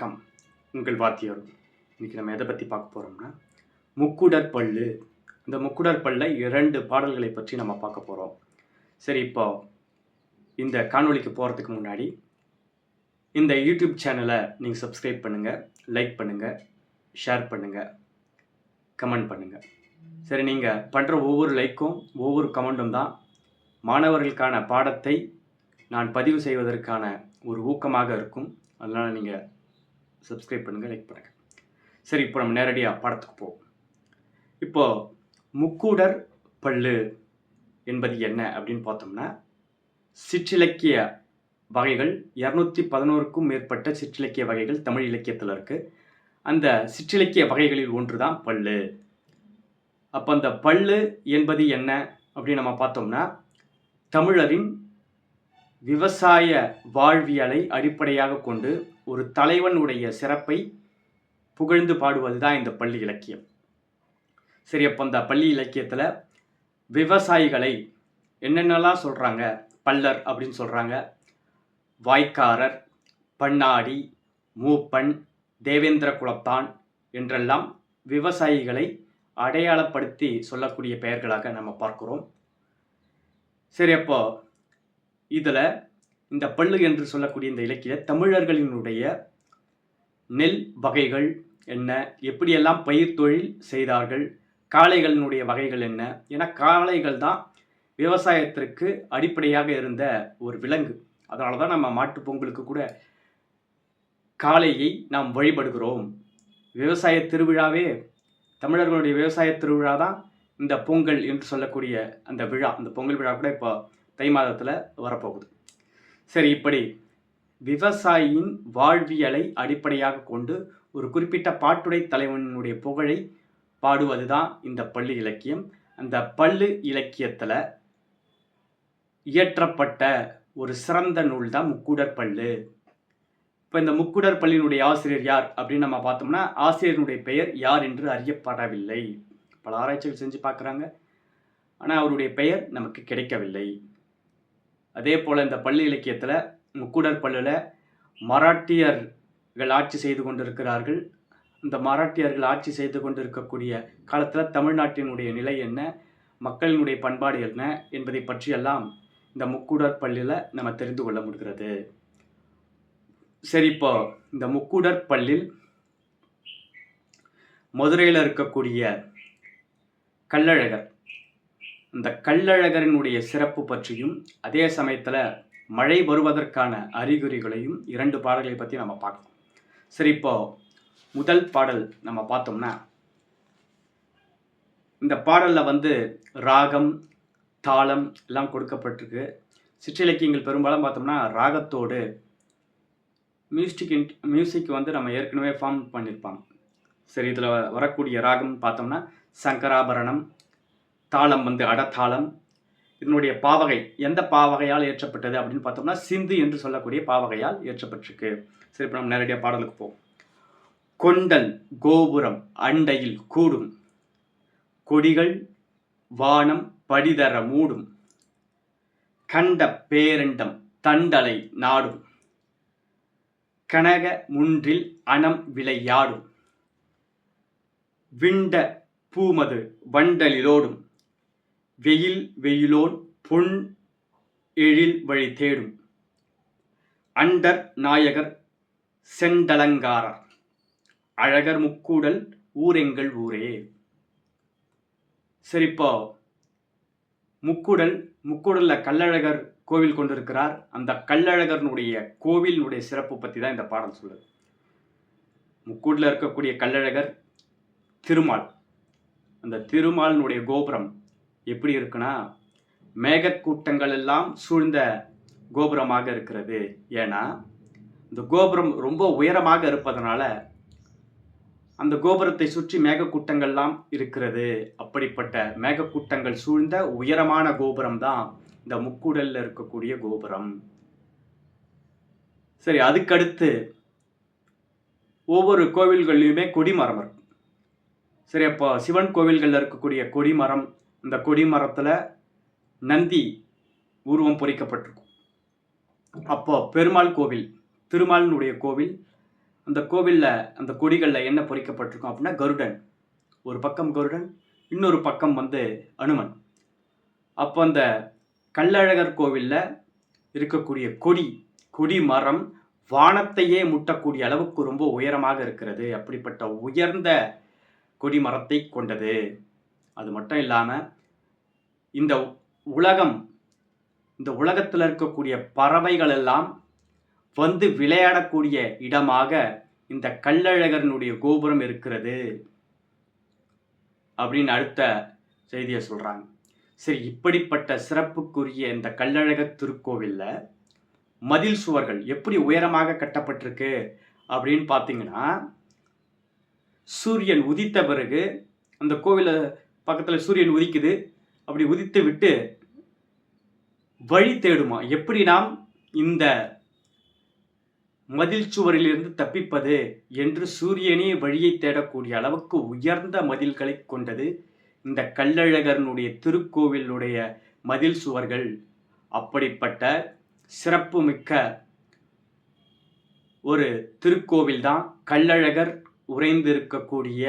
வணக்கம். உங்கள் வாத்தியார் இன்றைக்கி நம்ம எதை பற்றி பார்க்க போகிறோம்னா முக்குடர் பல்லு. இந்த முக்குடர் பல்ல இரண்டு பாடல்களை பற்றி நம்ம பார்க்க போகிறோம் சரி இப்போ இந்த காணொளிக்கு போகிறதுக்கு முன்னாடி இந்த யூடியூப் சேனலை நீங்கள் சப்ஸ்கிரைப் பண்ணுங்கள் லைக் பண்ணுங்கள் ஷேர் பண்ணுங்கள் கமெண்ட் பண்ணுங்கள் சரி நீங்கள் பண்ணுற ஒவ்வொரு லைக்கும் ஒவ்வொரு கமெண்ட்டும் தான் மாணவர்களுக்கான பாடத்தை நான் பதிவு செய்வதற்கான ஒரு ஊக்கமாக இருக்கும். அதனால் நீங்கள் சப்ஸ்கிரைப் பண்ணுங்கள் லைக் பண்ணுங்கள் சரி இப்போ நம்ம நேரடியாக பாடத்துக்கு போவோம். இப்போ முக்கூடர் பல்லு என்பது என்ன அப்படின்னு பார்த்தோம்னா சிற்றிலக்கிய வகைகள் இரநூத்தி பதினோருக்கும் மேற்பட்ட சிற்றிலக்கிய வகைகள் தமிழ் இலக்கியத்தில் இருக்குது அந்த சிற்றிலக்கிய வகைகளில் ஒன்று தான் பல்லு. அப்போ அந்த பல்லு என்பது என்ன அப்படின்னு நம்ம பார்த்தோம்னா தமிழரின் விவசாய வாழ்வியலை அடிப்படையாக கொண்டு ஒரு தலைவனுடைய சிறப்பை புகழ்ந்து பாடுவது தான் இந்த பள்ளி இலக்கியம். சரி அப்போ அந்த பள்ளி இலக்கியத்தில் விவசாயிகளை என்னென்னலாம் சொல்கிறாங்க பல்லர் அப்படின்னு சொல்கிறாங்க வாய்க்காரர் பண்ணாடி மூப்பன் தேவேந்திர குலத்தான் என்றெல்லாம் விவசாயிகளை அடையாளப்படுத்தி சொல்லக்கூடிய பெயர்களாக நம்ம பார்க்குறோம். சரி அப்போ இதில் இந்த பள்ளு என்று சொல்லக்கூடிய இந்த இலக்கிய தமிழர்களினுடைய நெல் வகைகள் என்ன? எப்படியெல்லாம் பயிர் தொழில் செய்தார்கள்? காளைகளினுடைய வகைகள் என்ன? ஏன்னா காளைகள் தான் விவசாயத்திற்கு அடிப்படையாக இருந்த ஒரு விலங்கு. அதனால தான் நம்ம மாட்டுப் பொங்கலுக்கு கூட காளையை நாம் வழிபடுகிறோம். விவசாய திருவிழாவே தமிழர்களுடைய விவசாய திருவிழா தான் இந்த பொங்கல் என்று சொல்லக்கூடிய அந்த விழா. அந்த பொங்கல் விழா கூட இப்போ தை மாதத்தில் வரப்போகுது. சரி இப்படி விவசாயியின் வாழ்வியலை அடிப்படையாக கொண்டு ஒரு குறிப்பிட்ட பாட்டுடை தலைவனுடைய புகழை பாடுவது தான் இந்த பள்ளு இலக்கியம். அந்த பள்ளு இலக்கியத்தில் இயற்றப்பட்ட ஒரு சிறந்த நூல் தான் முக்குடர் பள்ளு. இப்போ இந்த முக்குடர் பள்ளியினுடைய ஆசிரியர் யார் அப்படின்னு நம்ம பார்த்தோம்னா ஆசிரியருடைய பெயர் யார் என்று அறியப்படவில்லை. பல ஆராய்ச்சிகள் செஞ்சு பார்க்குறாங்க. ஆனால் அவருடைய பெயர் நமக்கு கிடைக்கவில்லை. அதே போல் இந்த பள்ளி இலக்கியத்தில் முக்குடர் பல்லில் மராட்டியர்கள் ஆட்சி செய்து கொண்டிருக்கிறார்கள். இந்த மராட்டியர்கள் ஆட்சி செய்து கொண்டிருக்கக்கூடிய காலத்தில் தமிழ்நாட்டினுடைய நிலை என்ன? மக்களினுடைய பண்பாடு என்ன? என்பதை பற்றியெல்லாம் இந்த முக்குடர் பள்ளியில் நம்ம தெரிந்து கொள்ள முடிகிறது. சரி இப்போ இந்த முக்குடர் பள்ளில் மதுரையில் இருக்கக்கூடிய கள்ளழகர் இந்த கள்ளழகரினுடைய சிறப்பு பற்றியும் அதே சமயத்தில் மழை வருவதற்கான அறிகுறிகளையும் இரண்டு பாடல்களை பற்றி நம்ம பார்க்கலாம் சரி இப்போ முதல் பாடல் நம்ம பார்த்தோம்னா இந்த பாடலில் வந்து ராகம் தாளம் எல்லாம் கொடுக்கப்பட்டிருக்கு. சிற்றிலக்கியங்கள் பெரும்பாலும் பார்த்தோம்னா ராகத்தோடு மியூசிக் மியூசிக் வந்து நம்ம ஏற்கனவே ஃபார்ம் பண்ணியிருப்பாங்க. சரி இதில் வரக்கூடிய ராகம் பார்த்தோம்னா சங்கராபரணம் தாளம் வந்து அடத்தாளம். இதனுடைய பாவகை எந்த பாவகையால் ஏற்றப்பட்டது அப்படின்னு பார்த்தோம்னா சிந்து என்று சொல்லக்கூடிய பாவகையால் ஏற்றப்பட்டிருக்கு. சரி இப்போ நம்ம நேரடியாக பாடலுக்கு போவோம். கொண்டல் கோபுரம் அண்டையில் கூடும். கொடிகள் வானம் படிதர மூடும். கண்ட பேரண்டம் தண்டலை நாடும். கனக முன்றில் அணம் விளையாடும். விண்ட பூமது வண்டலிலோடும். வெயில் வெயிலோன் பொன் எழில் வழி தேடும் அண்டர் நாயகர் செண்டலங்காரர் அழகர் முக்கூடல் ஊரெங்கள் ஊரே சரிப்போ முக்குடல் கள்ளழகர் கோவில் கொண்டிருக்கிறார் அந்த கள்ளழகர்னுடைய கோவிலினுடைய சிறப்பு பற்றி தான் இந்த பாடல் சொல்லுது முக்கூடில் இருக்கக்கூடிய கள்ளழகர் திருமால் அந்த திருமாலினுடைய கோபுரம் எப்படி இருக்குன்னா மேகக்கூட்டங்கள் எல்லாம் சூழ்ந்த கோபுரமாக இருக்கிறது. ஏன்னா இந்த கோபுரம் ரொம்ப உயரமாக இருப்பதனால அந்த கோபுரத்தை சுற்றி மேகக்கூட்டங்கள்லாம் இருக்கிறது. அப்படிப்பட்ட மேகக்கூட்டங்கள் சூழ்ந்த உயரமான கோபுரம் தான் இந்த முக்கூடலில் இருக்கக்கூடிய கோபுரம். சரி அதுக்கடுத்து ஒவ்வொரு கோவில்கள்லையுமே கொடிமரம் இருக்கும் சரி அப்போ சிவன் கோவில்களில் இருக்கக்கூடிய கொடிமரம் இந்த கொடிமரத்தில் நந்தி உருவம் பொறிக்கப்பட்டிருக்கும். அப்போ பெருமாள் கோவில் திருமாலினுடைய கோவில் அந்த கோவிலில் அந்த கொடிகளில் என்ன பொறிக்கப்பட்டிருக்கும் அப்படின்னா கருடன். ஒரு பக்கம் கருடன் இன்னொரு பக்கம் வந்து அனுமன். அப்போ அந்த கள்ளழகர் கோவிலில் இருக்கக்கூடிய கொடி கொடி மரம் வானத்தையே முட்டக்கூடிய அளவுக்கு ரொம்ப உயரமாக இருக்கிறது. அப்படிப்பட்ட உயர்ந்த கொடி மரத்தை கொண்டது. அது மட்டும் இல்லாமல் இந்த உலகம் இந்த உலகத்தில் இருக்கக்கூடிய பறவைகள் எல்லாம் வந்து விளையாடக்கூடிய இடமாக இந்த கள்ளழகரனுடைய கோபுரம் இருக்கிறது அப்படின்னு அடுத்த செய்தியை சொல்கிறாங்க சரி இப்படிப்பட்ட சிறப்புக்குரிய இந்த கள்ளழகர் திருக்கோவிலில் மதில் சுவர்கள் எப்படி உயரமாக கட்டப்பட்டிருக்கு அப்படின்னு பார்த்தீங்கன்னா சூரியன் உதித்த பிறகு அந்த கோவிலை பக்கத்தில் சூரியன் உதிக்குது. அப்படி உதித்து விட்டு வழி தேடுமா? எப்படி நாம் இந்த மதில் சுவரிலிருந்து தப்பிப்பது என்று சூரியனே வழியை தேடக்கூடிய அளவுக்கு உயர்ந்த மதில்களை கொண்டது. இந்த கள்ளழகர்னுடைய திருக்கோவிலுடைய மதில் சுவர்கள் அப்படிப்பட்ட சிறப்புமிக்க ஒரு திருக்கோவில்தான். கள்ளழகர் உறைந்திருக்கக்கூடிய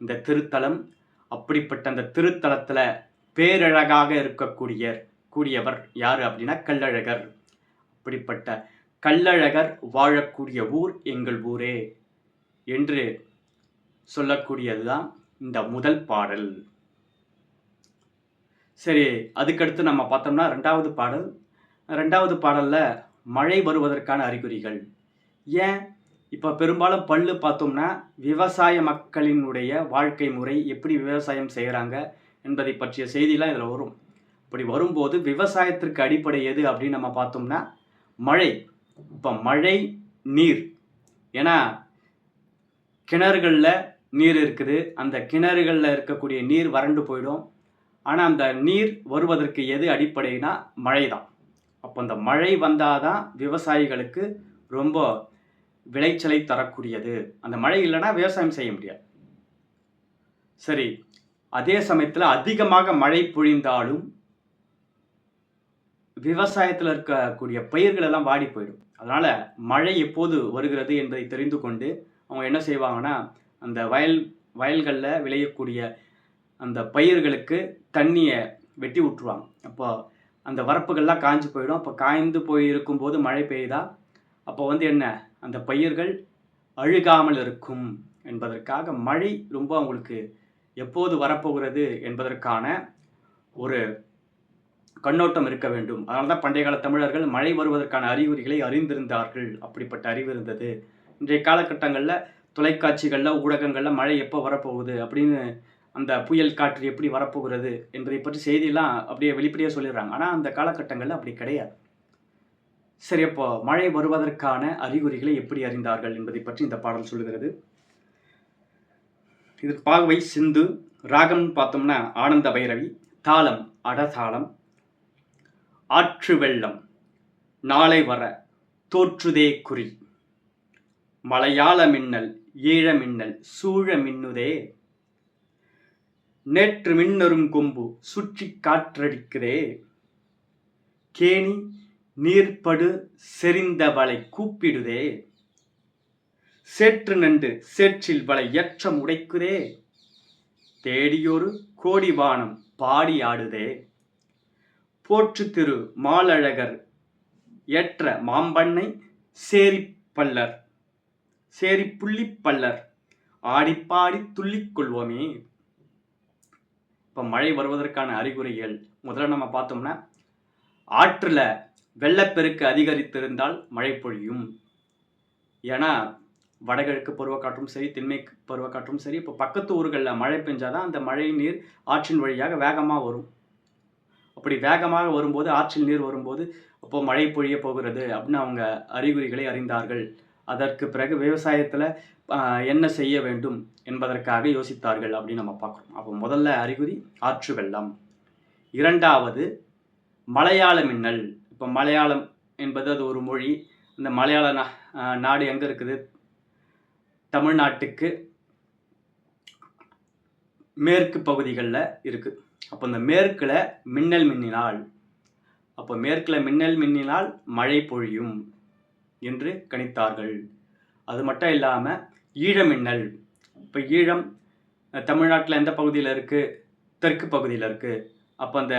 இந்த திருத்தலம். அப்படிப்பட்ட அந்த திருத்தலத்தில் பேரழகாக இருக்கக்கூடிய கூடியவர் யார் அப்படின்னா கள்ளழகர். அப்படிப்பட்ட கள்ளழகர் வாழக்கூடிய ஊர் எங்கள் ஊரே என்று சொல்லக்கூடியது தான் இந்த முதல் பாடல். சரி அதுக்கடுத்து நம்ம பார்த்தோம்னா ரெண்டாவது பாடல். ரெண்டாவது பாடலில் மழை வருவதற்கான அறிகுறிகள். ஏன்? இப்போ பெரும்பாலும் பல்லு பார்த்தோம்னா விவசாய மக்களினுடைய வாழ்க்கை முறை எப்படி விவசாயம் செய்கிறாங்க என்பதை பற்றிய செய்திலாம் இதில் வரும். இப்படி வரும்போது விவசாயத்திற்கு அடிப்படை எது அப்படின்னு நம்ம பார்த்தோம்னா மழை. இப்போ மழை நீர். ஏன்னா கிணறுகளில் நீர் இருக்குது. அந்த கிணறுகளில் இருக்கக்கூடிய நீர் வறண்டு போயிடும். ஆனால் அந்த நீர் வருவதற்கு எது அடிப்படைனா மழை தான் அப்போ அந்த மழை வந்தால் தான் விவசாயிகளுக்கு ரொம்ப விளைச்சலை தரக்கூடியது. அந்த மழை இல்லைன்னா விவசாயம் செய்ய முடியாது. சரி அதே சமயத்தில் அதிகமாக மழை பொழிந்தாலும் விவசாயத்தில் இருக்கக்கூடிய பயிர்கள் எல்லாம் வாடி போயிடும். அதனால் மழை எப்போது வருகிறது என்பதை தெரிந்து கொண்டு அவங்க என்ன செய்வாங்கன்னா அந்த வயல் வயல்களில் விளையக்கூடிய அந்த பயிர்களுக்கு தண்ணியை வெட்டி விட்டுருவாங்க அப்போ அந்த வரப்புகள்லாம் காஞ்சு போயிடும். அப்போ காய்ந்து போய் இருக்கும்போது மழை பெய்யுதா? அப்போ வந்து என்ன? அந்த பயிர்கள் அழுகாமல் இருக்கும் என்பதற்காக மழை ரொம்ப அவங்களுக்கு எப்போது வரப்போகிறது என்பதற்கான ஒரு கண்ணோட்டம் இருக்க வேண்டும். அதனால தான் பண்டைய கால தமிழர்கள் மழை வருவதற்கான அறிகுறிகளை அறிந்திருந்தார்கள். அப்படிப்பட்ட அறிவு இருந்தது. இன்றைய காலகட்டங்களில் தொலைக்காட்சிகளில் ஊடகங்களில் மழை எப்போ வரப்போகுது அப்படின்னு அந்த புயல் காற்று எப்படி வரப்போகிறது என்பதை பற்றி செய்தியெல்லாம் அப்படியே வெளிப்படையாக சொல்லிடுறாங்க. ஆனால் அந்த காலகட்டங்களில் அப்படி கிடையாது. சரி அப்போ மழை வருவதற்கான அறிகுறிகளை எப்படி அறிந்தார்கள் என்பதை பற்றி இந்த பாடல் சொல்லுகிறது. இது பாகவை சிந்து ராகம் பார்த்தோம்னா ஆனந்த பைரவி தாளம் அடதாளம் ஆற்று வெள்ளம் நாளை வர தோற்றுதே குறி மலையாள மின்னல் ஈழ மின்னல் சூழ மின்னுதே நேற்று மின்னரும் கொம்பு சுற்றி காற்றடிக்குதே கேணி நீர்ப்படு செறிந்த வலை கூப்பிடுதே. சேற்று நண்டு சேற்றில் வலை எச்சம் உடைக்குதே. தேடியொரு கோடிவானம் பாடி ஆடுதே. போற்று திரு மாலழகர் ஏற்ற மாம்பண்ணை சேரிப்பல்லர் சேரி புள்ளிப்பல்லர் ஆடிப்பாடி துள்ளிக்கொள்வோமே இப்போ மழை வருவதற்கான அறிகுறிகள் முதல்ல நம்ம பார்த்தோம்னா ஆற்றில் வெள்ளப்பெருக்கு அதிகரித்திருந்தால் மழை பொழியும். ஏன்னா வடகிழக்கு பருவக்காற்றும் சரி தென்மை பருவக்காற்றும் சரி இப்போ பக்கத்து ஊர்களில் மழை பெஞ்சாதான் அந்த மழை நீர் ஆற்றின் வழியாக வேகமாக வரும். அப்படி வேகமாக வரும்போது ஆற்றில் நீர் வரும்போது அப்போ மழை பொழிய போகிறது அப்படின்னு அவங்க அறிகுறிகளை அறிந்தார்கள். அதற்கு பிறகு விவசாயத்தில் என்ன செய்ய வேண்டும் என்பதற்காக யோசித்தார்கள் அப்படின்னு நம்ம பார்க்குறோம். அப்போ முதல்ல அறிகுறி ஆற்று வெள்ளம். இரண்டாவது மலையாள மின்னல். இப்போ மலையாளம் என்பது அது ஒரு மொழி. இந்த மலையாள நா நாடு எங்கே இருக்குது? தமிழ்நாட்டுக்கு மேற்கு பகுதிகளில் இருக்குது அப்போ இந்த மேற்கில் மின்னல் மின்னினால் அப்போ மேற்கில் மின்னல் மின்னினால் மழை பொழியும் என்று கணித்தார்கள். அது மட்டும் இல்லாமல் ஈழமின்னல் இப்போ ஈழம் தமிழ்நாட்டில் எந்த பகுதியில் இருக்குது தெற்கு பகுதியில் இருக்குது அப்போ அந்த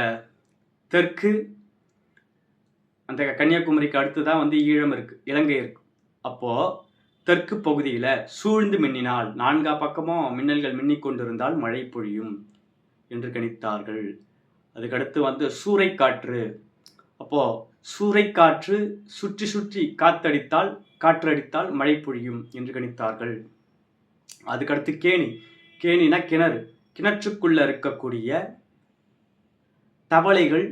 தெற்கு அந்த கன்னியாகுமரிக்கு அடுத்து தான் வந்து ஈழம் இருக்குது இலங்கை இருக்கு. அப்போது தெற்கு பகுதியில் சூழ்ந்து மின்னினால் நான்கா பக்கமும் மின்னல்கள் மின்னிக் கொண்டிருந்தால் மழை பொழியும் என்று கணித்தார்கள். அதுக்கடுத்து வந்து சூறைக்காற்று. அப்போது சூறைக்காற்று சுற்றி சுற்றி காத்தடித்தால் காற்றடித்தால் மழை பொழியும் என்று கணித்தார்கள். அதுக்கடுத்து கேணி. கேணினா கிணறு. கிணற்றுக்குள்ளே இருக்கக்கூடிய தவளைகள்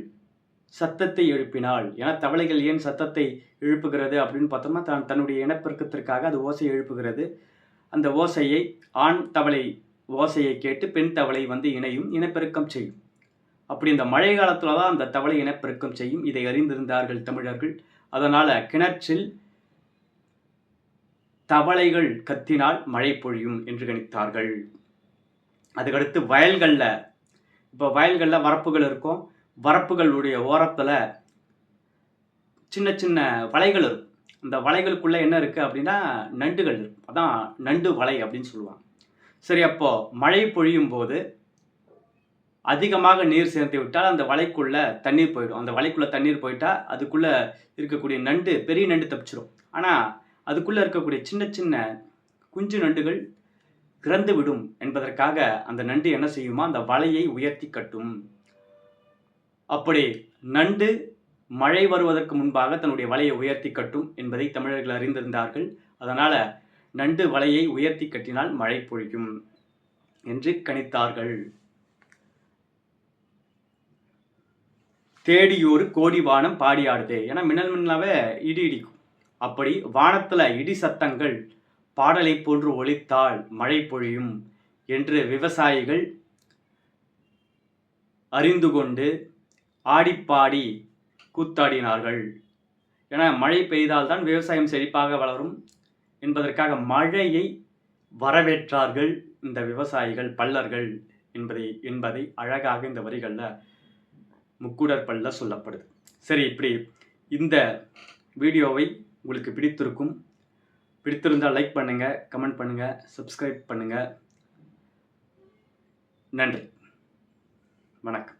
சத்தத்தை எழுப்பினாள். ஏன்னா தவளைகள் ஏன் சத்தத்தை எழுப்புகிறது? அப்படின்னு பார்த்தோம்னா தான் தன்னுடைய இனப்பெருக்கத்திற்காக அது ஓசை எழுப்புகிறது. அந்த ஓசையை ஆண் தவளை ஓசையை கேட்டு பெண் தவளை வந்து இணையும் இனப்பெருக்கம் செய்யும். அப்படி இந்த மழை காலத்தில் தான் அந்த தவளை இனப்பெருக்கம் செய்யும். இதை அறிந்திருந்தார்கள் தமிழர்கள். அதனால் கிணற்றில் தவளைகள் கத்தினால் மழை பொழியும் என்று கணித்தார்கள். அதுக்கடுத்து வயல்களில் இப்போ வயல்களில் வரப்புகள் இருக்கும். வரப்புகளுடைய ஓரத்தில் சின்ன சின்ன வலைகள் இருக்கும். அந்த வலைகளுக்குள்ளே என்ன இருக்குது அப்படின்னா நண்டுகள் இருக்கும். அதான் நண்டு வலை அப்படின்னு சொல்லுவாங்க. சரி அப்போது மழை பொழியும் போது அதிகமாக நீர் சேர்த்து விட்டால் அந்த வலைக்குள்ளே தண்ணீர் போயிடும். அந்த வலைக்குள்ளே தண்ணீர் போயிட்டால் அதுக்குள்ளே இருக்கக்கூடிய நண்டு பெரிய நண்டு தப்பிச்சிடும் ஆனால் அதுக்குள்ளே இருக்கக்கூடிய சின்ன சின்ன குஞ்சு நண்டுகள் இறந்துவிடும் என்பதற்காக அந்த நண்டு என்ன செய்யுமா? அந்த வலையை உயர்த்தி கட்டும். அப்படி நண்டு மழை வருவதற்கு முன்பாக தன்னுடைய வலையை உயர்த்தி கட்டும் என்பதை தமிழர்கள் அறிந்திருந்தார்கள். அதனால் நண்டு வலையை உயர்த்தி கட்டினால் மழை பொழியும் என்று கணித்தார்கள். தேடியோரு கோடி வானம் பாடியாடுது. ஏன்னா மின்னல் மின்னலாவே இடி இடிக்கும். அப்படி வானத்தில் இடி சத்தங்கள் பாடலை போன்று ஒழித்தால் மழை பொழியும் என்று விவசாயிகள் அறிந்து கொண்டு ஆடிப்பாடி கூத்தாடினார்கள். என மழை பெய்தால்தான் விவசாயம் செழிப்பாக வளரும் என்பதற்காக மழையை வரவேற்றார்கள் இந்த விவசாயிகள் பல்லர்கள் என்பதை என்பதை அழகாக இந்த வரிகளில் முக்குடர் பல்ல சொல்லப்படுது. சரி இப்படி இந்த வீடியோவை உங்களுக்கு பிடித்திருக்கும் பிடித்திருந்தால் லைக் பண்ணுங்கள் கமெண்ட் பண்ணுங்கள் சப்ஸ்கிரைப் பண்ணுங்கள் நன்றி. வணக்கம்.